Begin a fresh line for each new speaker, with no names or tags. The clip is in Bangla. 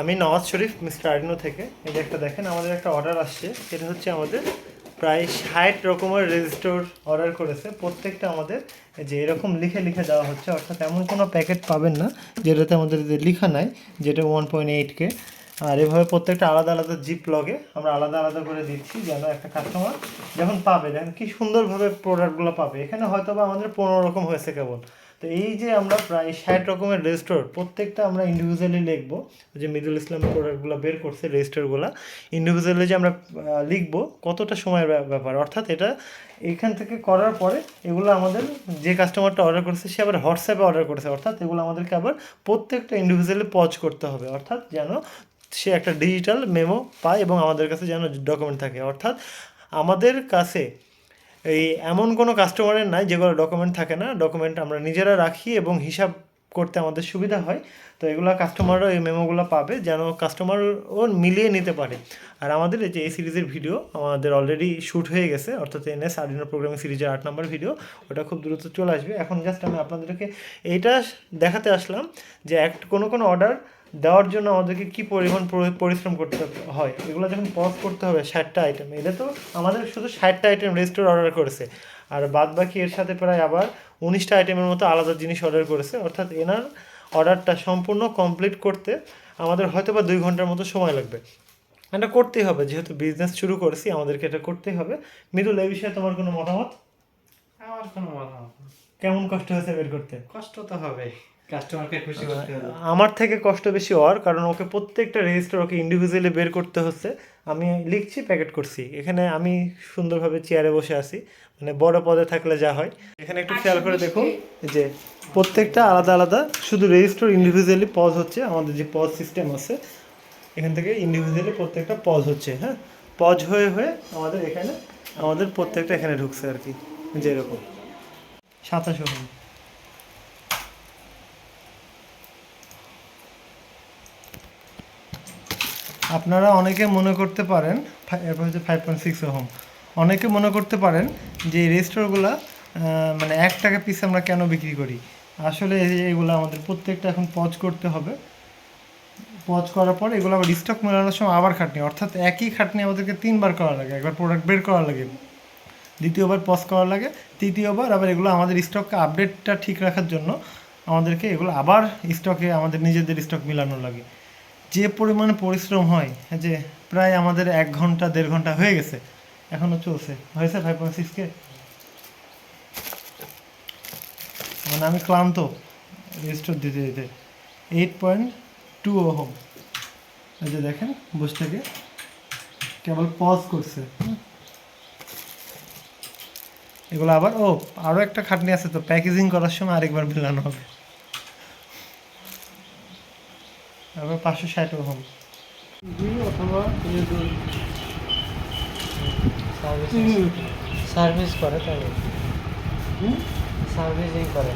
আমি নওয়াজ শরীফ, মিস্টার আরিনো থেকে। এই যে একটা দেখেন, আমাদের একটা অর্ডার আসছে। সেটা হচ্ছে আমাদের প্রায় ষাট রকমের রেজিস্টোর অর্ডার করেছে। প্রত্যেকটা আমাদের যে এরকম লিখে লিখে দেওয়া হচ্ছে। অর্থাৎ এমন কোনো প্যাকেট পাবেন না যেটাতে আমাদের লেখা নাই, যেটা ওয়ান পয়েন্ট এইটকে আর এভাবে প্রত্যেকটা আলাদা আলাদা জিপ লগে আমরা আলাদা আলাদা করে দিচ্ছি যেন একটা কাস্টমার যখন পাবে, দেখেন কী সুন্দরভাবে প্রোডাক্টগুলো পাবে। এখানে হয়তো বা আমাদের পনেরো রকম হয়েছে কেবল। তো এই যে আমরা প্রায় ষাট রকমের রেজিস্টোর প্রত্যেকটা আমরা ইন্ডিভিজুয়ালি লিখব। যে মিডল ইসলামের প্রোডাক্টগুলো বের করছে রেজিস্টারগুলো ইন্ডিভিজুয়ালি যে আমরা লিখব, কতটা সময়ের ব্যা- ব্যাপার? অর্থাৎ এটা এখান থেকে করার পরে এগুলো আমাদের যে কাস্টমারটা অর্ডার করেছে, সে আবার হোয়াটসঅ্যাপে অর্ডার করেছে। অর্থাৎ এগুলো আমাদেরকে আবার প্রত্যেকটা ইন্ডিভিজুয়ালি পজ করতে হবে। অর্থাৎ যেন সে একটা ডিজিটাল মেমো পায় এবং আমাদের কাছে যেন ডকুমেন্ট থাকে। অর্থাৎ আমাদের কাছে এই এমন কোনো কাস্টমারের নাই যেগুলো ডকুমেন্ট থাকে না। ডকুমেন্ট আমরা নিজেরা রাখি এবং হিসাব করতে আমাদের সুবিধা হয়। তো এগুলো কাস্টমারও এই মেমোগুলো পাবে যেন কাস্টমার ও মিলিয়ে নিতে পারে। আর আমাদের এই যে এই সিরিজের ভিডিও আমাদের অলরেডি শ্যুট হয়ে গেছে, অর্থাৎ এনএস আর্ডিনো প্রোগ্রামিং সিরিজের আট নম্বর ভিডিও ওটা খুব দ্রুত চলে আসবে। এখন জাস্ট আমি আপনাদেরকে এইটা দেখাতে আসলাম যে এক কোনো কোনো অর্ডার দেওয়ার জন্য আমাদেরকে কি পরিমাণ পরিশ্রম করতে হয়, এগুলো যখন পজ করতে হবে, ষাটটা আইটেম এটা তো আমাদের শুধু ষাটটা আইটেম রেজিস্টোর অর্ডার করেছে। আর বাদ বাকি এর সাথে প্রায় আবার উনিশটা আইটেমের মতো আলাদা জিনিস অর্ডার করেছে। অর্থাৎ এনার অর্ডারটা সম্পূর্ণ কমপ্লিট করতে আমাদের হয়তো বা দুই ঘণ্টার মতো সময় লাগবে। এটা করতেই হবে, যেহেতু বিজনেস শুরু করেছি, আমাদেরকে এটা করতেই হবে। মৃদুল, এই বিষয়ে তোমার কোনো মতামত?
আমার কোনো মতামত নেই।
কেমন কষ্ট হয়েছে বের করতে?
কষ্ট তো হবে কাস্টমারকে খুশি করতে হবে।
আমার থেকে কষ্ট বেশি ওর কারণ ওকে প্রত্যেকটা রেজিস্টার ওকে ইন্ডিভিজুয়ালি বের করতে হচ্ছে। আমি লিখছি প্যাকেট করছি। এখানে আমি সুন্দরভাবে চেয়ারে বসে আছি। মানে বড় পদে থাকলে যা হয়। এখানে একটু খেয়াল করে দেখুন যে প্রত্যেকটা আলাদা আলাদা শুধু রেজিস্টার ইন্ডিভিজুয়ালি পজ হচ্ছে। আমাদের যে পজ সিস্টেম আছে এখান থেকে ইন্ডিভিজুয়ালি প্রত্যেকটা পজ হচ্ছে হ্যাঁ? পজ হয়ে হয়ে আমাদের এখানে আমাদের প্রত্যেকটা এখানে ঢুকছে আর কি। যে এরকম সাতাশো হল আপনারা অনেকে মনে করতে পারেন এরপর হচ্ছে ফাইভ পয়েন্ট সিক্স ওহম অনেকে মনে করতে পারেন যে রেজিস্টারগুলো মানে এক টাকা পিস আমরা কেন বিক্রি করি? আসলে এগুলো আমাদের প্রত্যেকটা এখন পজ করতে হবে। পজ করার পর এগুলো আবার স্টক মেলানোর সময় আবার খাটনি। অর্থাৎ একই খাটনি আমাদেরকে তিনবার করা লাগে, একবার প্রোডাক্ট বের করা লাগে। দ্বিতীয়বার পজ করা লাগে, তৃতীয়বার আবার এগুলো আমাদের স্টককে আপডেটটা ঠিক রাখার জন্য আমাদেরকে এগুলো আবার স্টকে আমাদের নিজেদের স্টক মেলানো লাগে। যে পরিমাণে পরিশ্রম হয় যে প্রায় আমাদের এক ঘণ্টা, দেড় ঘণ্টা হয়ে গেছে এখনও চলছে। হয়েছে ফাইভ পয়েন্ট সিক্সকে মানে আমি ক্লান্ত রেজিস্টার দিতে দিতে। Eight point two ohm. এই যে দেখেন, বসে থেকে কেবল পজ করছে। এগুলো আবার ও আরও একটা খাটনি আছে তো প্যাকেজিং করার সময় আরেকবার মেলানো হবে। তারপর পাঁচশো ষাট ওহম।
অথবা
সার্ভিস করে তাই সার্ভিসিং করে।